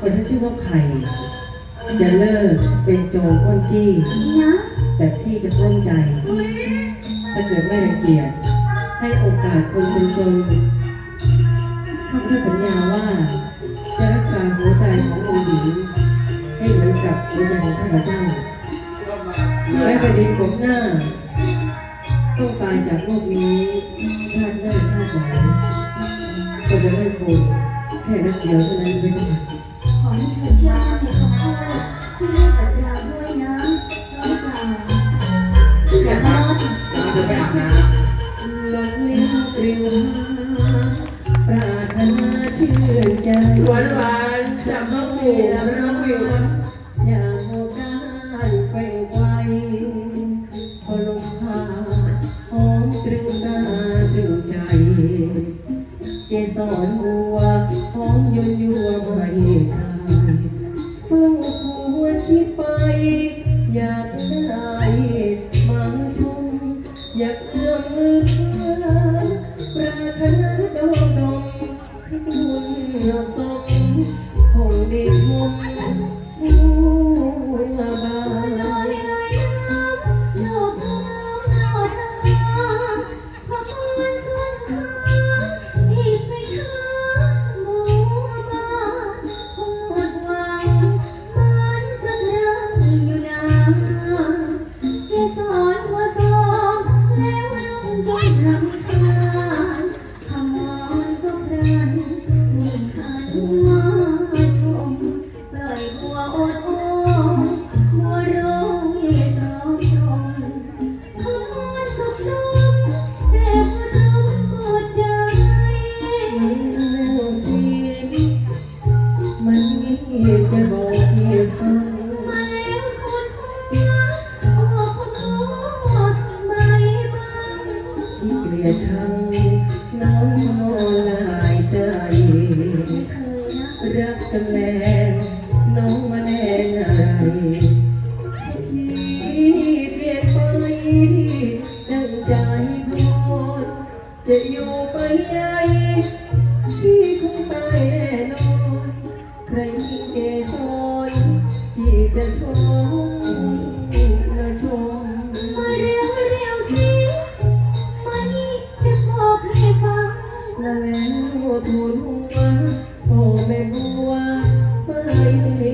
ว่าฉันชื่อว่าไข่จะเลิกเป็นโจรปล้นจี้ นะแต่พี่จะปล้นใจ ถ้าเกิดไม่รังเกียจให้โอกาสคนจนๆข้าพเจ้าสัญญาว่า จะรักษาหัวใจขององค์หญิงให้เหมือนกับหัวใจของข้าพเจ้าแม้แผ่นดินกบหน้า ต้องตายจากโลกนี้ชาติหน้าชาติไหนก็จะไม่คงแค่นัดเดียวเท่านั้นไม่ใช่ อให้เธอเชื่อมั่นในคำพูดที่ให้กับเราด้วยนะน้องจ๋าอย่าร้อนเราจะไปอาบน้ลงลิ้นปริวปรารถนาชื่นใจหวานหวานจับน้องวิวน้องวิวนะอยากโอกาสไปไกลพอลงพาหอมตรึงตาตรึงใจ เกสรบัวหอมยุ่ยยั่วไม่คลาย Oh, บัวอดโอบัวร้องเรียกร้องตรงขมวดสุขสมแต่พร้อมปวดใจแล้วเสียงมันนี้จะบอกให้ฟัง มาแล้วคุณหัวบอกขอโทษไม่บังที่เกลียดชังน้องมอลายใจ เคยนะ รักกันแล้ว น้องมาแน่อะไรที่เปลี่ยนไปดังใจพอดจะอยู่ไปใหญ่ที่คงตายแน่นอนใครยิ่เกสรที่จะชมนะชมมาเร็วเร็วสิมานี่จะบอกให้ฟังแล้วทูลหัวโอ้แม่บัวไม่